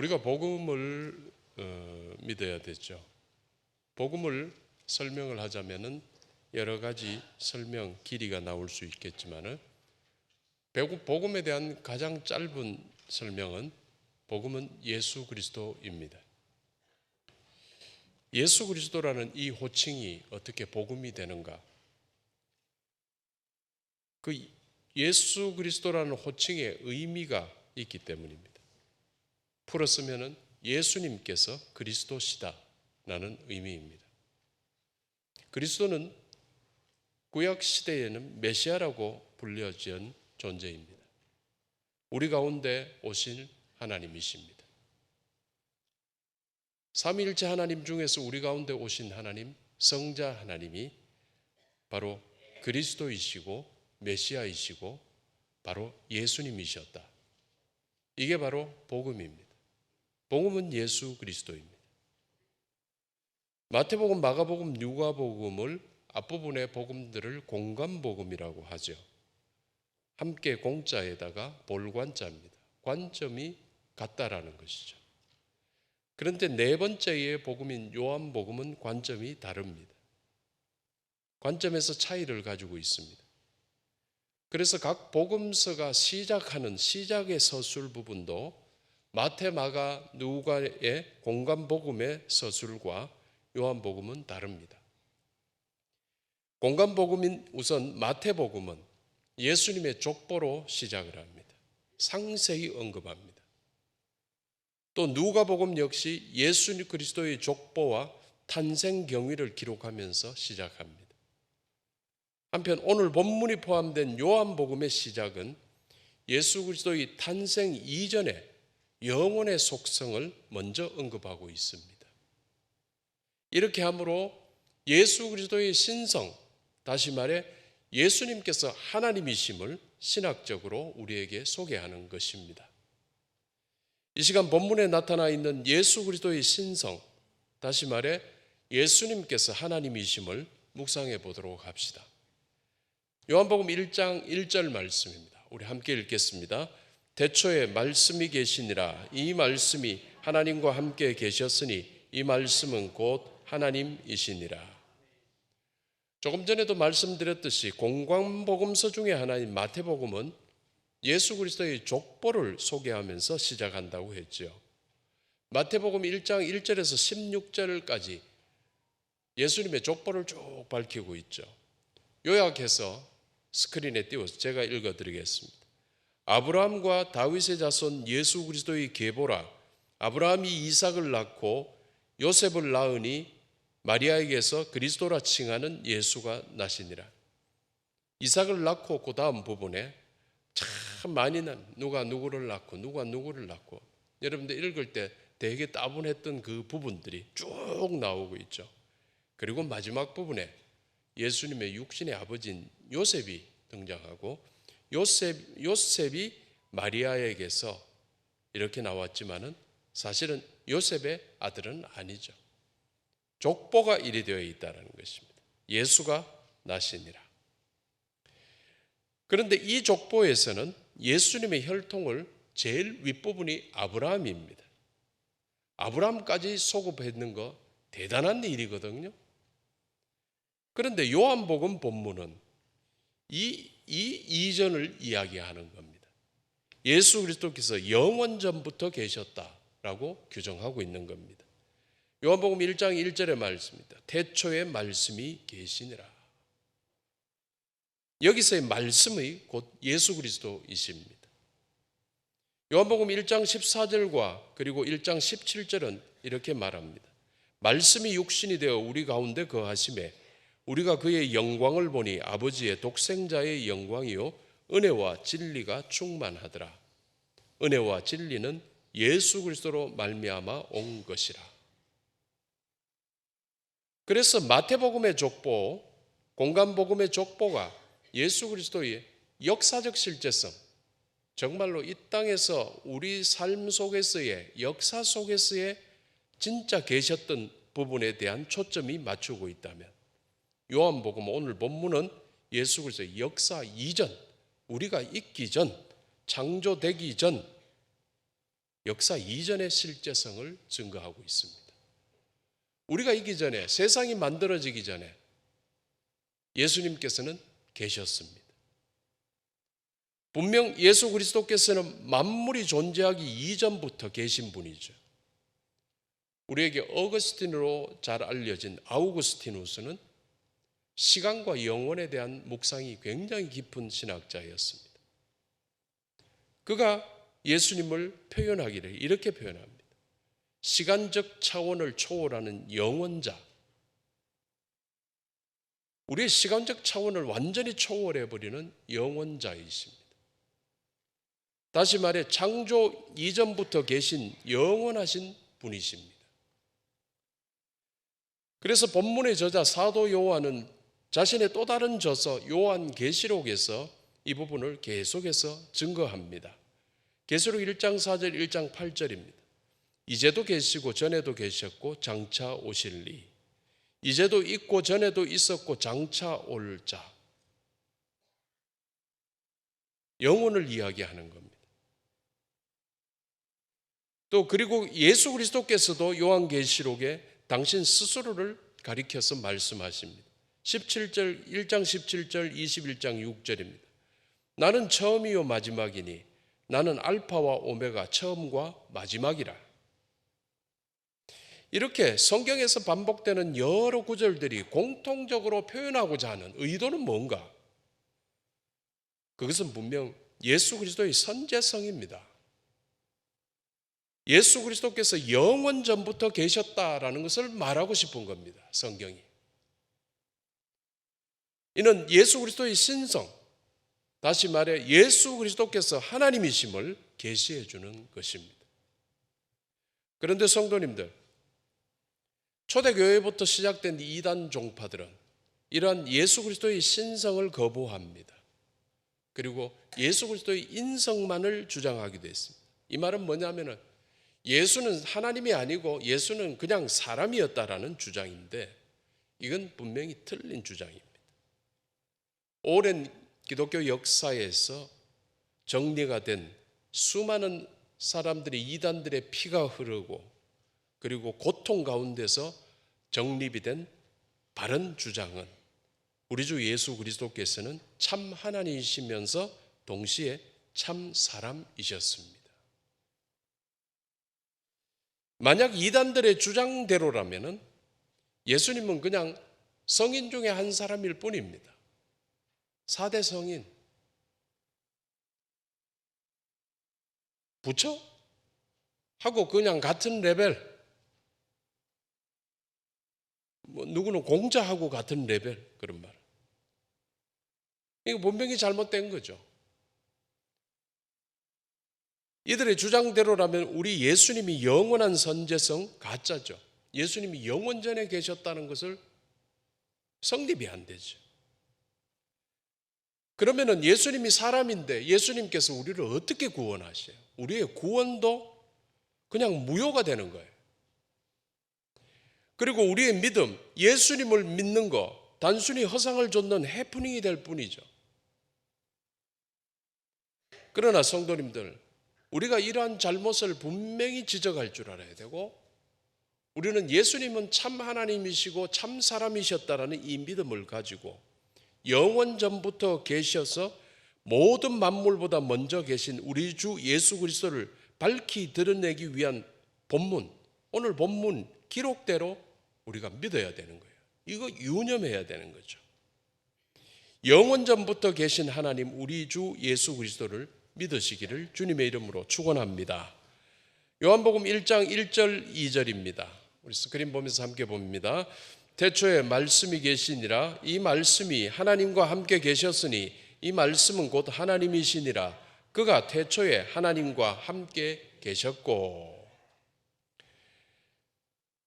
우리가 복음을 어, 믿어야 되죠. 복음을 설명을 하자면은 여러 가지 설명 길이가 나올 수 있겠지만은 복음에 대한 가장 짧은 설명은 복음은 예수 그리스도입니다. 예수 그리스도라는 이 호칭이 어떻게 복음이 되는가? 그 예수 그리스도라는 호칭의 의미가 있기 때문입니다. 풀었으면은 예수님께서 그리스도시다라는 의미입니다. 그리스도는 구약 시대에는 메시아라고 불려진 존재입니다. 우리 가운데 오신 하나님이십니다. 삼위일체 하나님 중에서 우리 가운데 오신 하나님, 성자 하나님이 바로 그리스도이시고 메시아이시고 바로 예수님이셨다. 이게 바로 복음입니다. 복음은 예수 그리스도입니다. 마태복음, 마가복음, 누가복음을 앞부분의 복음들을 공간복음이라고 하죠. 함께 공자에다가 볼관자입니다. 관점이 같다라는 것이죠. 그런데 네 번째의 복음인 요한복음은 관점이 다릅니다. 관점에서 차이를 가지고 있습니다. 그래서 각 복음서가 시작하는 시작의 서술 부분도 마태, 마가, 누가의 공간 복음의 서술과 요한복음은 다릅니다. 공간 복음인 우선 마태 복음은 예수님의 족보로 시작을 합니다. 상세히 언급합니다. 또 누가복음 역시 예수 그리스도의 족보와 탄생 경위를 기록하면서 시작합니다. 한편 오늘 본문이 포함된 요한복음의 시작은 예수 그리스도의 탄생 이전에 영혼의 속성을 먼저 언급하고 있습니다. 이렇게 함으로 예수 그리스도의 신성, 다시 말해 예수님께서 하나님이심을 신학적으로 우리에게 소개하는 것입니다. 이 시간 본문에 나타나 있는 예수 그리스도의 신성, 다시 말해 예수님께서 하나님이심을 묵상해 보도록 합시다. 요한복음 1장 1절 말씀입니다. 우리 함께 읽겠습니다. 대초에 말씀이 계시니라 이 말씀이 하나님과 함께 계셨으니 이 말씀은 곧 하나님이시니라. 조금 전에도 말씀드렸듯이 공광복음서 중에 하나인 마태복음은 예수 그리스도의 족보를 소개하면서 시작한다고 했죠. 마태복음 1장 1절에서 16절까지 예수님의 족보를 쭉 밝히고 있죠. 요약해서 스크린에 띄워서 제가 읽어 드리겠습니다. 아브라함과 다윗의 자손 예수 그리스도의 계보라 아브라함이 이삭을 낳고 요셉을 낳으니 마리아에게서 그리스도라 칭하는 예수가 나시니라. 이삭을 낳고 그 다음 부분에 참 많이 난 누가 누구를 낳고 누가 누구를 낳고 여러분들 읽을 때 되게 따분했던 그 부분들이 쭉 나오고 있죠. 그리고 마지막 부분에 예수님의 육신의 아버지인 요셉이 등장하고 요셉 요셉이 마리아에게서 이렇게 나왔지만은 사실은 요셉의 아들은 아니죠. 족보가 이리 되어 있다는 것입니다. 예수가 나시니라. 그런데 이 족보에서는 예수님의 혈통을 제일 윗부분이 아브라함입니다. 아브라함까지 소급했는 거 대단한 일이거든요. 그런데 요한복음 본문은 이, 이 이전을 이야기하는 겁니다. 예수 그리스도께서 영원 전부터 계셨다라고 규정하고 있는 겁니다. 요한복음 1장 1절의 말씀입니다. 태초에 말씀이 계시니라. 여기서의 말씀의 곧 예수 그리스도이십니다. 요한복음 1장 14절과 그리고 1장 17절은 이렇게 말합니다. 말씀이 육신이 되어 우리 가운데 거하심에 우리가 그의 영광을 보니 아버지의 독생자의 영광이요 은혜와 진리가 충만하더라. 은혜와 진리는 예수 그리스도로 말미암아 온 것이라. 그래서 마태복음의 족보, 공간복음의 족보가 예수 그리스도의 역사적 실제성, 정말로 이 땅에서 우리 삶 속에서의 역사 속에서의 진짜 계셨던 부분에 대한 초점이 맞추고 있다면 요한복음 오늘 본문은 예수 그리스도의 역사 이전, 우리가 있기 전, 창조되기 전 역사 이전의 실제성을 증거하고 있습니다. 우리가 있기 전에 세상이 만들어지기 전에 예수님께서는 계셨습니다. 분명 예수 그리스도께서는 만물이 존재하기 이전부터 계신 분이죠. 우리에게 어거스틴으로 잘 알려진 아우구스티누스는 시간과 영혼에 대한 묵상이 굉장히 깊은 신학자였습니다. 그가 예수님을 표현하기를 이렇게 표현합니다. 시간적 차원을 초월하는 영원자. 우리의 시간적 차원을 완전히 초월해 버리는 영원자이십니다. 다시 말해 창조 이전부터 계신 영원하신 분이십니다. 그래서 본문의 저자 사도 요한은 자신의 또 다른 저서 요한 계시록에서 이 부분을 계속해서 증거합니다. 계시록 1장 4절 1장 8절입니다. 이제도 계시고 전에도 계셨고 장차 오실리. 이제도 있고 전에도 있었고 장차 올 자. 영혼을 이야기하는 겁니다. 또 그리고 예수 그리스도께서도 요한계시록에 당신 스스로를 가리켜서 말씀하십니다. 17절 1장 17절 21장 6절입니다. 나는 처음이요 마지막이니 나는 알파와 오메가 처음과 마지막이라. 이렇게 성경에서 반복되는 여러 구절들이 공통적으로 표현하고자 하는 의도는 뭔가? 그것은 분명 예수 그리스도의 선제성입니다. 예수 그리스도께서 영원 전부터 계셨다라는 것을 말하고 싶은 겁니다. 성경이. 이는 예수 그리스도의 신성, 다시 말해 예수 그리스도께서 하나님이심을 계시해 주는 것입니다. 그런데 성도님들, 초대교회부터 시작된 이단 종파들은 이러한 예수 그리스도의 신성을 거부합니다. 그리고 예수 그리스도의 인성만을 주장하기도 했습니다. 이 말은 뭐냐면은 예수는 하나님이 아니고 예수는 그냥 사람이었다라는 주장인데 이건 분명히 틀린 주장입니다. 오랜 기독교 역사에서 정리가 된 수많은 사람들이 이단들의 피가 흐르고 그리고 고통 가운데서 정립이 된 바른 주장은 우리 주 예수 그리스도께서는 참 하나님이시면서 동시에 참 사람이셨습니다. 만약 이단들의 주장대로라면 예수님은 그냥 성인 중에 한 사람일 뿐입니다. 4대 성인. 부처? 하고 그냥 같은 레벨. 뭐 누구는 공자하고 같은 레벨 그런 말. 이거 분명히 잘못된 거죠. 이들의 주장대로라면 우리 예수님이 영원한 선제성 가짜죠. 예수님이 영원 전에 계셨다는 것을 성립이 안 되죠. 그러면은 예수님이 사람인데 예수님께서 우리를 어떻게 구원하셔요? 우리의 구원도 그냥 무효가 되는 거예요. 그리고 우리의 믿음, 예수님을 믿는 거 단순히 허상을 좇는 해프닝이 될 뿐이죠. 그러나 성도님들, 우리가 이러한 잘못을 분명히 지적할 줄 알아야 되고 우리는 예수님은 참 하나님이시고 참 사람이셨다라는 이 믿음을 가지고 영원 전부터 계셔서 모든 만물보다 먼저 계신 우리 주 예수 그리스도를 밝히 드러내기 위한 본문 오늘 본문 기록대로 우리가 믿어야 되는 거예요. 이거 유념해야 되는 거죠. 영원 전부터 계신 하나님 우리 주 예수 그리스도를 믿으시기를 주님의 이름으로 축원합니다. 요한복음 1장 1절 2절입니다. 우리 스크린 보면서 함께 봅니다. 태초에 말씀이 계시니라 이 말씀이 하나님과 함께 계셨으니 이 말씀은 곧 하나님이시니라 그가 태초에 하나님과 함께 계셨고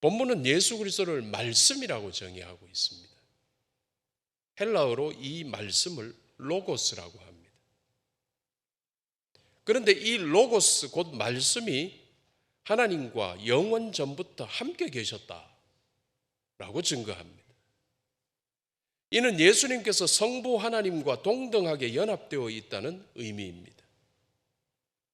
본문은 예수 그리스도를 말씀이라고 정의하고 있습니다. 헬라어로 이 말씀을 로고스라고 합니다. 그런데 이 로고스 곧 말씀이 하나님과 영원 전부터 함께 계셨다 라고 증거합니다. 이는 예수님께서 성부 하나님과 동등하게 연합되어 있다는 의미입니다.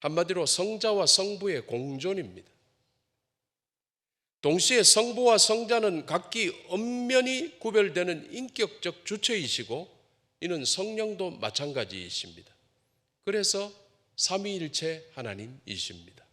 한마디로 성자와 성부의 공존입니다. 동시에 성부와 성자는 각기 엄연히 구별되는 인격적 주체이시고 이는 성령도 마찬가지이십니다. 그래서 삼위일체 하나님이십니다.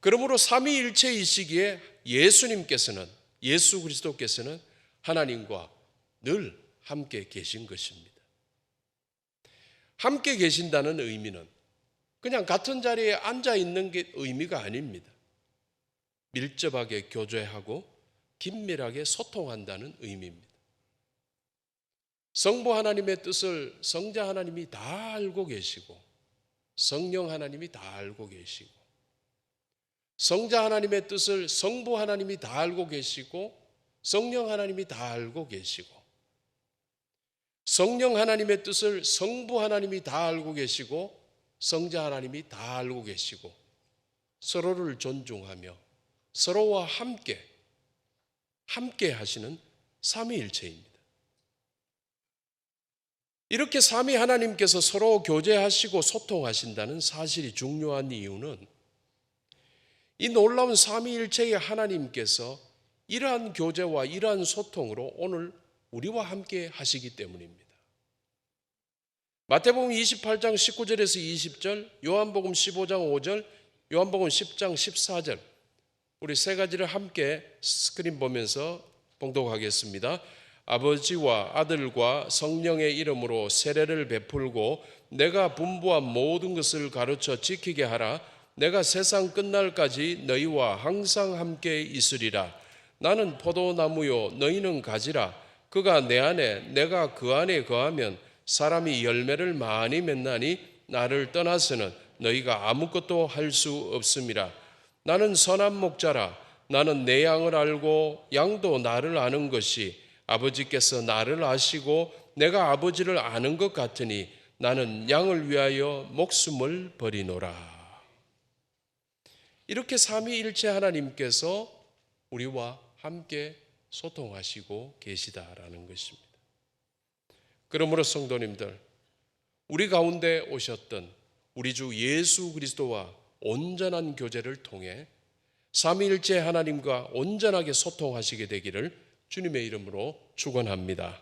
그러므로 삼위일체이시기에 예수님께서는 예수 그리스도께서는 하나님과 늘 함께 계신 것입니다. 함께 계신다는 의미는 그냥 같은 자리에 앉아 있는 게 의미가 아닙니다. 밀접하게 교제하고 긴밀하게 소통한다는 의미입니다. 성부 하나님의 뜻을 성자 하나님이 다 알고 계시고 성령 하나님이 다 알고 계시고 성자 하나님의 뜻을 성부 하나님이 다 알고 계시고 성령 하나님이 다 알고 계시고 성령 하나님의 뜻을 성부 하나님이 다 알고 계시고 성자 하나님이 다 알고 계시고 서로를 존중하며 서로와 함께 함께 하시는 삼위일체입니다. 이렇게 삼위 하나님께서 서로 교제하시고 소통하신다는 사실이 중요한 이유는 이 놀라운 삼위일체의 하나님께서 이러한 교제와 이러한 소통으로 오늘 우리와 함께 하시기 때문입니다. 마태복음 28장 19절에서 20절, 요한복음 15장 5절, 요한복음 10장 14절 우리 세 가지를 함께 스크린 보면서 봉독하겠습니다. 아버지와 아들과 성령의 이름으로 세례를 베풀고 내가 분부한 모든 것을 가르쳐 지키게 하라. 내가 세상 끝날까지 너희와 항상 함께 있으리라. 나는 포도나무요 너희는 가지라. 그가 내 안에 내가 그 안에 거하면 사람이 열매를 많이 맺나니 나를 떠나서는 너희가 아무것도 할 수 없음이라. 나는 선한 목자라. 나는 내 양을 알고 양도 나를 아는 것이 아버지께서 나를 아시고 내가 아버지를 아는 것 같으니 나는 양을 위하여 목숨을 버리노라. 이렇게 삼위일체 하나님께서 우리와 함께 소통하시고 계시다라는 것입니다. 그러므로 성도님들, 우리 가운데 오셨던 우리 주 예수 그리스도와 온전한 교제를 통해 삼위일체 하나님과 온전하게 소통하시게 되기를 주님의 이름으로 축원합니다.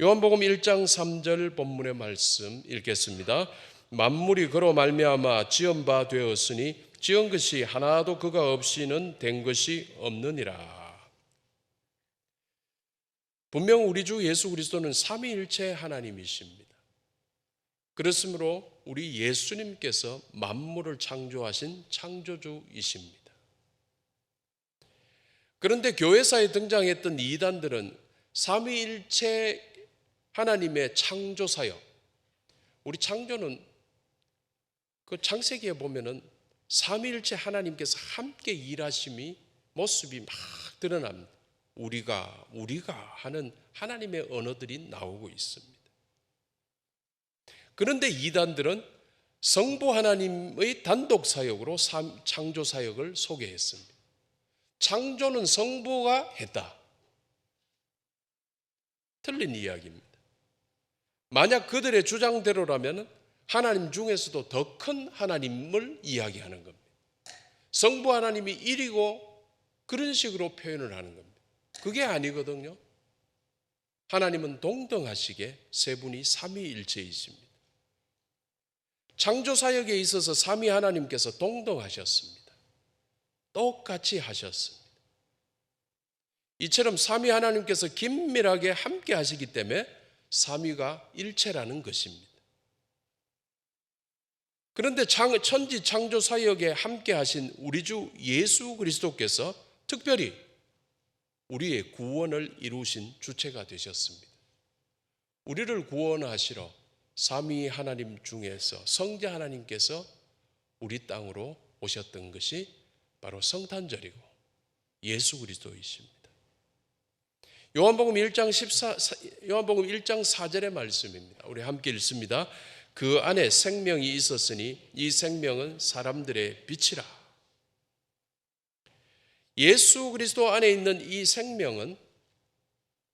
요한복음 1장 3절 본문의 말씀 읽겠습니다. 만물이 그로 말미암아 지은 바 되었으니 지은 것이 하나도 그가 없이는 된 것이 없느니라. 분명 우리 주 예수 그리스도는 삼위일체 하나님이십니다. 그렇으므로 우리 예수님께서 만물을 창조하신 창조주이십니다. 그런데 교회사에 등장했던 이단들은 삼위일체 하나님의 창조 사역, 우리 창조는 그 창세기에 보면은 삼위일체 하나님께서 함께 일하심이 모습이 막 드러납니다. 우리가 우리가 하는 하나님의 언어들이 나오고 있습니다. 그런데 이단들은 성부 하나님의 단독 사역으로 창조 사역을 소개했습니다. 창조는 성부가 했다. 틀린 이야기입니다. 만약 그들의 주장대로라면 하나님 중에서도 더 큰 하나님을 이야기하는 겁니다. 성부 하나님이 일이고 그런 식으로 표현을 하는 겁니다. 그게 아니거든요. 하나님은 동등하시게 세 분이 삼위일체이십니다. 창조 사역에 있어서 삼위 하나님께서 동등하셨습니다. 똑같이 하셨습니다. 이처럼 삼위 하나님께서 긴밀하게 함께 하시기 때문에 삼위가 일체라는 것입니다. 그런데 천지 창조 사역에 함께 하신 우리 주 예수 그리스도께서 특별히 우리의 구원을 이루신 주체가 되셨습니다. 우리를 구원하시러 삼위 하나님 중에서 성자 하나님께서 우리 땅으로 오셨던 것이 바로 성탄절이고 예수 그리스도이십니다. 요한복음 1장 14 요한복음 1장 4절의 말씀입니다. 우리 함께 읽습니다. 그 안에 생명이 있었으니 이 생명은 사람들의 빛이라. 예수 그리스도 안에 있는 이 생명은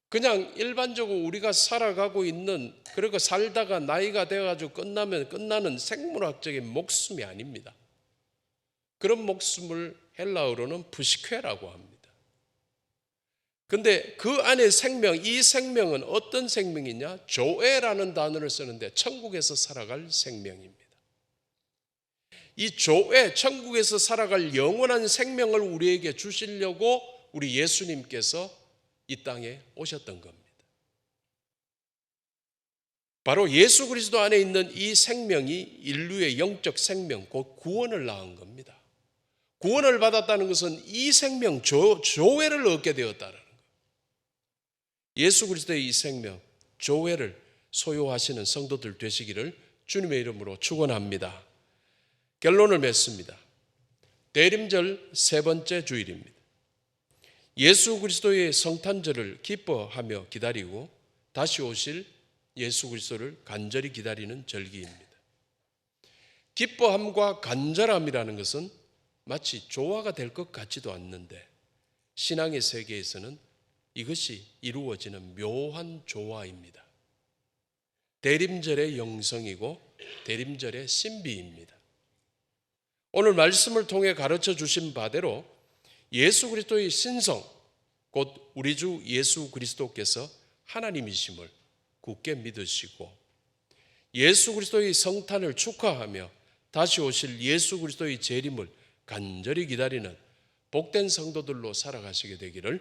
그냥 일반적으로 우리가 살아가고 있는 그리고 살다가 나이가 돼가지고 끝나면 끝나는 생물학적인 목숨이 아닙니다. 그런 목숨을 헬라어로는 부시케라고 합니다. 근데 그 안에 생명, 이 생명은 어떤 생명이냐? 조에라는 단어를 쓰는데 천국에서 살아갈 생명입니다. 이 조에, 천국에서 살아갈 영원한 생명을 우리에게 주시려고 우리 예수님께서 이 땅에 오셨던 겁니다. 바로 예수 그리스도 안에 있는 이 생명이 인류의 영적 생명, 곧 구원을 낳은 겁니다. 구원을 받았다는 것은 이 생명, 조, 조회를 얻게 되었다는. 예수 그리스도의 이 생명, 조회를 소유하시는 성도들 되시기를 주님의 이름으로 축원합니다. 결론을 맺습니다. 대림절 세 번째 주일입니다. 예수 그리스도의 성탄절을 기뻐하며 기다리고 다시 오실 예수 그리스도를 간절히 기다리는 절기입니다. 기뻐함과 간절함이라는 것은 마치 조화가 될 것 같지도 않는데 신앙의 세계에서는 이것이 이루어지는 묘한 조화입니다. 대림절의 영성이고 대림절의 신비입니다. 오늘 말씀을 통해 가르쳐 주신 바대로 예수 그리스도의 신성, 곧 우리 주 예수 그리스도께서 하나님이심을 굳게 믿으시고 예수 그리스도의 성탄을 축하하며 다시 오실 예수 그리스도의 재림을 간절히 기다리는 복된 성도들로 살아가시게 되기를